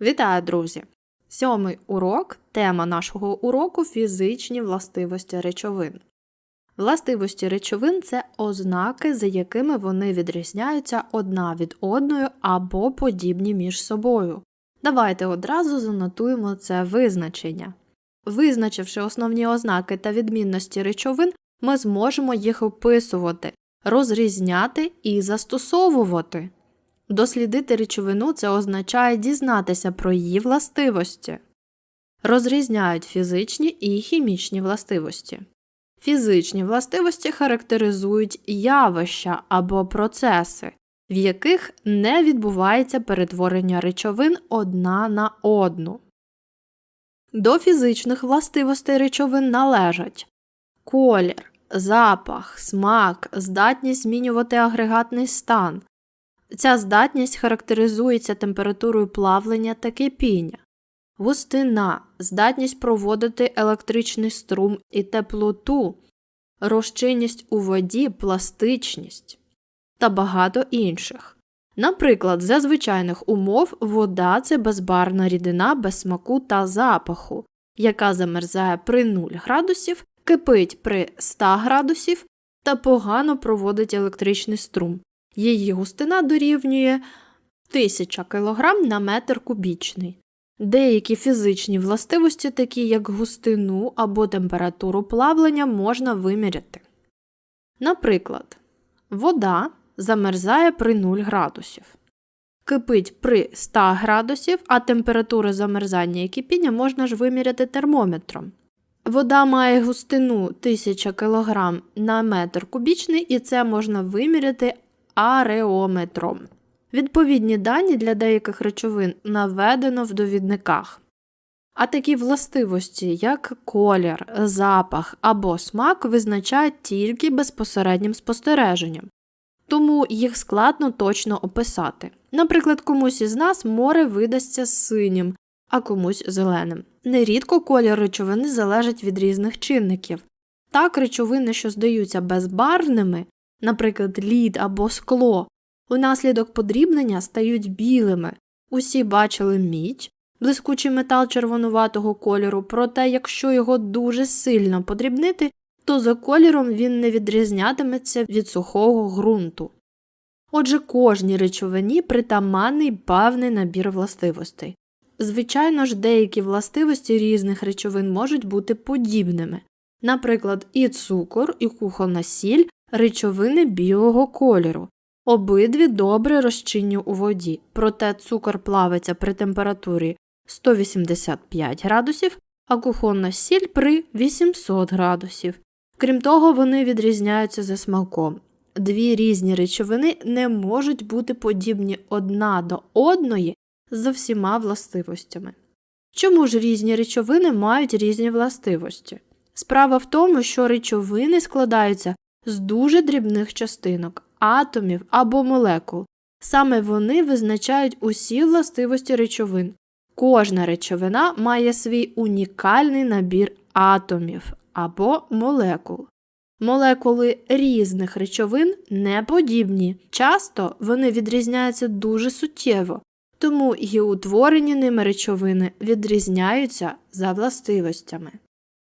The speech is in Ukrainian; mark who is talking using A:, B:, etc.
A: Вітаю, друзі! Сьомий урок. Тема нашого уроку фізичні властивості речовин. Властивості речовин це ознаки, за якими вони відрізняються одна від одної або подібні між собою. Давайте одразу занотуємо це визначення. Визначивши основні ознаки та відмінності речовин, ми зможемо їх описувати, розрізняти і застосовувати. Дослідити речовину це означає дізнатися про її властивості. Розрізняють фізичні і хімічні властивості. Фізичні властивості характеризують явища або процеси, в яких не відбувається перетворення речовин одна на одну. До фізичних властивостей речовин належать колір, запах, смак, здатність змінювати агрегатний стан. Ця здатність характеризується температурою плавлення та кипіння, густина, здатність проводити електричний струм і теплоту, розчинність у воді, пластичність та багато інших. Наприклад, за звичайних умов вода це безбарна рідина без смаку та запаху, яка замерзає при 0 градусів, кипить при 100 градусів та погано проводить електричний струм. Її густина дорівнює 1000 кг на метр кубічний. Деякі фізичні властивості, такі як густину або температуру плавлення, можна виміряти. Наприклад, вода замерзає при 0 градусів, кипить при 100 градусів, а температуру замерзання і кипіння можна ж виміряти термометром. Вода має густину 1000 кг на метр кубічний, і це можна виміряти ареометром. Відповідні дані для деяких речовин наведено в довідниках. А такі властивості, як колір, запах або смак, визначають тільки безпосереднім спостереженням, тому їх складно точно описати. Наприклад, комусь із нас море видасться синім, а комусь зеленим. Нерідко колір речовини залежить від різних чинників. Так, речовини, що здаються безбарвними, наприклад, лід або скло, унаслідок подрібнення стають білими. Усі бачили мідь, блискучий метал червонуватого кольору, проте якщо його дуже сильно подрібнити, то за кольором він не відрізнятиметься від сухого ґрунту. Отже, кожній речовині притаманний певний набір властивостей. Звичайно ж, деякі властивості різних речовин можуть бути подібними. Наприклад, і цукор, і кухонна сіль речовини білого кольору. Обидві добре розчинні у воді, проте цукор плавиться при температурі 185 градусів, а кухонна сіль при 800 градусів. Крім того, вони відрізняються за смаком. Дві різні речовини не можуть бути подібні одна до одної за всіма властивостями. Чому ж різні речовини мають різні властивості? Справа в тому, що речовини складаються з дуже дрібних частинок, атомів або молекул. Саме вони визначають усі властивості речовин. Кожна речовина має свій унікальний набір атомів або молекул. Молекули різних речовин не подібні. Часто вони відрізняються дуже суттєво, тому і утворені ними речовини відрізняються за властивостями.